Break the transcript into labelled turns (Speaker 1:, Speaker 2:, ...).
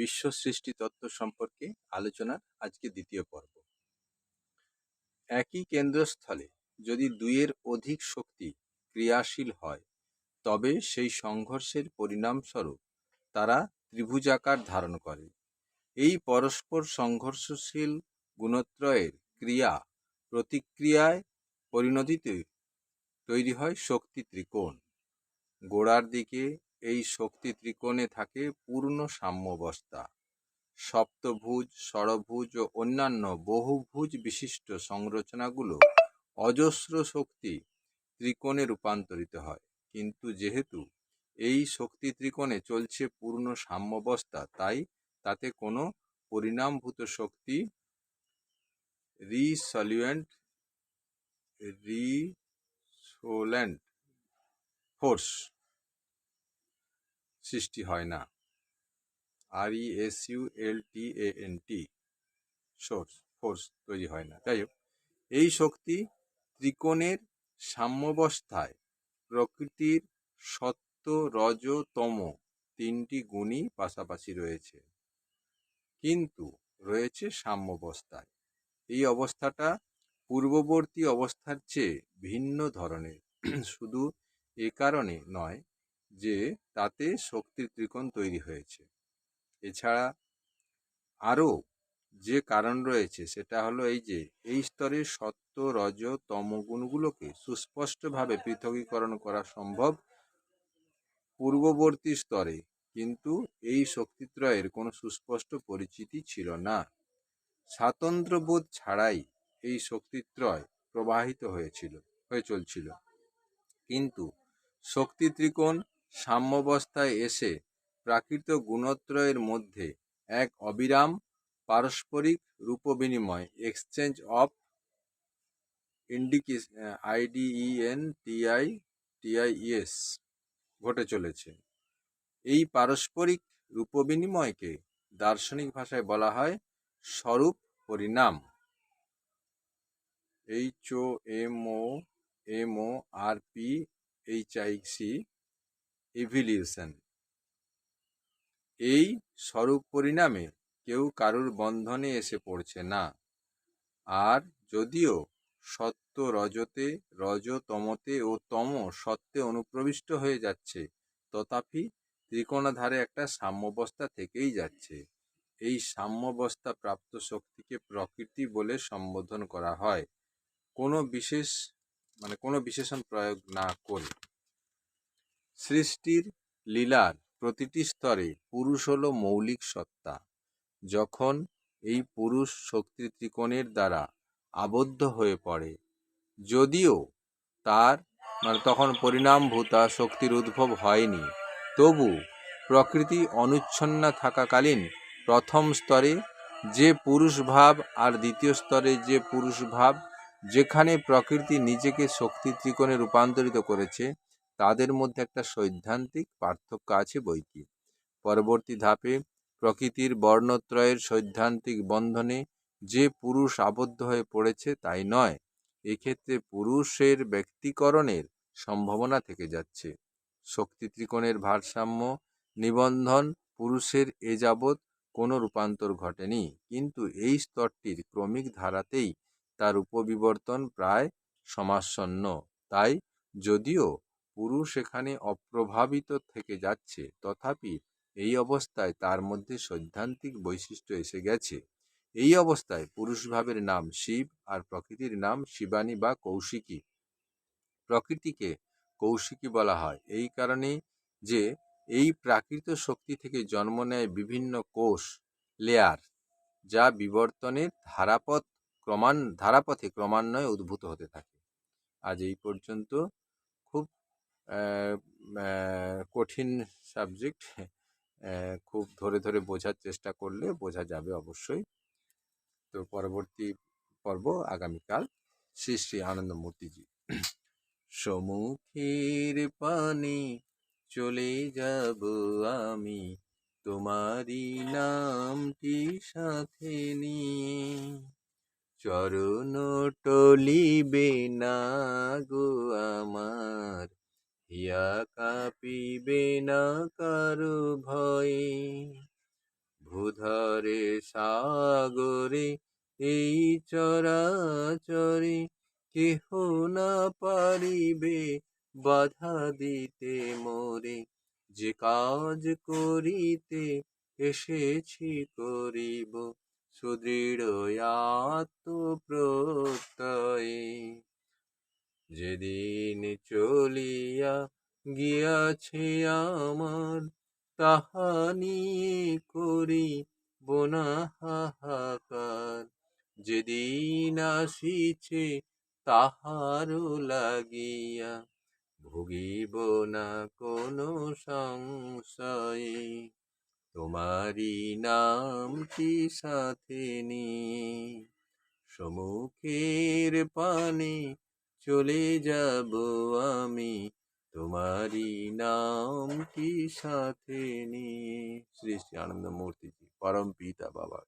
Speaker 1: বিশ্ব সৃষ্টি তত্ত্ব সম্পর্কে আলোচনার আজকে দ্বিতীয় পর্ব। একই কেন্দ্রস্থলে যদি দুইয়ের অধিক শক্তি ক্রিয়াশীল হয়, তবে সেই সংঘর্ষের পরিণামস্বরূপ তারা ত্রিভুজাকার ধারণ করে। এই পরস্পর সংঘর্ষশীল গুণত্রয়ের ক্রিয়া প্রতিক্রিয়ায় পরিণতিতে তৈরি হয় শক্তি ত্রিকোণ। গোড়ার দিকে এই শক্তি ত্রিকোণে থাকে পূর্ণ সাম্যবস্থা। সপ্তভুজ, ষড়ভুজ ও অন্যান্য বহুভুজ বিশিষ্ট সংরচনাগুলো অজস্র শক্তি ত্রিকোণে রূপান্তরিত হয়। কিন্তু যেহেতু এই শক্তি ত্রিকোণে চলছে পূর্ণ সাম্যবস্থা, তাই তাতে কোনো পরিণামভূত শক্তি রিসলিউয়েন্ট, রিসোল্যান্ট ফোর্স সৃষ্টি হয় না। R E S U L T A N T source force তৈরি হয় না। যাই হোক এই শক্তি ত্রিকোণের সাম্যবস্থায় প্রকৃতির সত্য রজ তম তিনটি গুণই পাশাপাশি রয়েছে। কিন্তু রয়েছে সাম্যবস্থায়। এই অবস্থাটা পূর্ববর্তী অবস্থার চেয়ে ভিন্ন ধরনের। শুধু এ কারণে নয় যে তাতে শক্তির ত্রিকোণ তৈরি হয়েছে। এছাড়া আরও যে কারণ রয়েছে সেটা হলো এই যে, এই স্তরের সত্য, রজ, তম গুণগুলোকে সুস্পষ্টভাবে পৃথকীকরণ করা সম্ভব পূর্ববর্তী স্তরে, কিন্তু এই শক্তিত্রয়ের কোনো সুস্পষ্ট পরিচিতি ছিল না। স্বাতন্ত্র্যবোধ ছাড়াই এই শক্তিত্রয় প্রবাহিত হয়েছিল, হয়ে চলছিল। কিন্তু শক্তি ত্রিকোণ সাম্যাবস্থায় এসে প্রাকৃত গুণত্রয়ের মধ্যে এক অবিরাম পারস্পরিক রূপবিনিময় এক্সচেঞ্জ অফ ইন্ডিকেস আইডিইএন টিআই টিআইএস ঘটে চলেছে। এই পারস্পরিক রূপবিনিময়কে দার্শনিক ভাষায় বলা হয় স্বরূপ পরিণাম। H O M O M O R P H I C evolution এই স্বরূপ পরিণামে কেউ কারুর বন্ধনে এসে পড়ছে না। আর যদিও সত্য রজতে রজ তমতে ও তম সত্যে অনুপ্রবিষ্ট হয়ে যাচ্ছে, তথাপি ত্রিকোণাধারে একটা সাম্যবস্থা থেকেই যাচ্ছে। এই সাম্যবস্থা প্রাপ্ত শক্তিকে প্রকৃতি বলে সম্বোধন করা হয়। কোনো বিশেষ মানে কোনো বিশেষণ প্রয়োগ না করে। সৃষ্টির লীলার প্রতিটি স্তরে পুরুষ হল মৌলিক সত্তা। যখন এই পুরুষ শক্তি ত্রিকোণের দ্বারা আবদ্ধ হয়ে পড়ে, যদিও তার মানে তখন পরিণামভূতা শক্তির উদ্ভব হয়নি, তবু প্রকৃতি অনুচ্ছন্ন থাকাকালীন প্রথম স্তরে যে পুরুষ ভাব আর দ্বিতীয় স্তরে যে পুরুষ ভাব, যেখানে প্রকৃতি নিজেকে শক্তি ত্রিকোণে রূপান্তরিত করেছে তাদের মধ্যে একটা সৈদ্ধান্তিক পার্থক্য আছে বইকি পরবর্তী ধাপে প্রকৃতির বর্ণত্রয়ের সৈদ্ধান্তিক বন্ধনে যে পুরুষ আবদ্ধ হয়ে পড়েছে তাই নয়, এক্ষেত্রে পুরুষের ব্যক্তিকরণের সম্ভাবনা থেকে যাচ্ছে। শক্তি ত্রিকোণের ভারসাম্য, নিবন্ধন পুরুষের এ যাবৎ কোনো রূপান্তর ঘটেনি, কিন্তু এই স্তরটির ক্রমিক ধারাতেই তার উপবিবর্তন প্রায় সমাসন্ন। তাই যদিও পুরুষ এখানে অপ্রভাবিত থেকে যাচ্ছে। তথাপি এই অবস্থায় তার মধ্যে সৈদ্ধান্তিক বৈশিষ্ট্য এসে গেছে। এই অবস্থায় পুরুষ ভাবের নাম শিব আর প্রকৃতির নাম শিবানী বা কৌশিকী। প্রকৃতিকে কৌশিকী বলা হয়। এই কারণে যে এই প্রাকৃত শক্তি থেকে জন্ম নেয় বিভিন্ন কোষ, লেয়ার, যা বিবর্তনের ধারাপথ ক্রমান, ধারাপথে ক্রমান্বয়ে উদ্ভূত হতে থাকে। আজ এই পর্যন্ত কঠিন সাবজেক্ট খুব ধরে ধরে বোঝার চেষ্টা করলে বোঝা যাবে অবশ্যই। তো পরবর্তী পর্ব আগামীকাল শ্রী শ্রী আনন্দমূর্তিজি। সমুখের পানে চলে যাব আমি তোমারই নামটি সাথে নিয়ে। চরণ টলিবে না গো আমার হিয়া কাঁপিবে না কারও ভয়ে ভূধরে সাগরে এই চরাচরে কেহ না পারিবে বাধা দিতে মোরে যে কাজ করিতে এসেছি করিব সুদৃঢ় আত্মপ্রত্যয়ে যেদিন চলিয়া গিয়াছে আমার, তাহা করি বোনা হাহাকার। যেদিন আসিছে তাহারও লাগিয়া ভুগিব না কোনো সংশয়ে। তোমারি নামটি সাথে নিয়ে সমুখের পানে চলে যাব আমি। তোমারই নাম কি সাথে নিয়ে শ্রী শ্রী আনন্দ মূর্তি পরম পিতা বাবা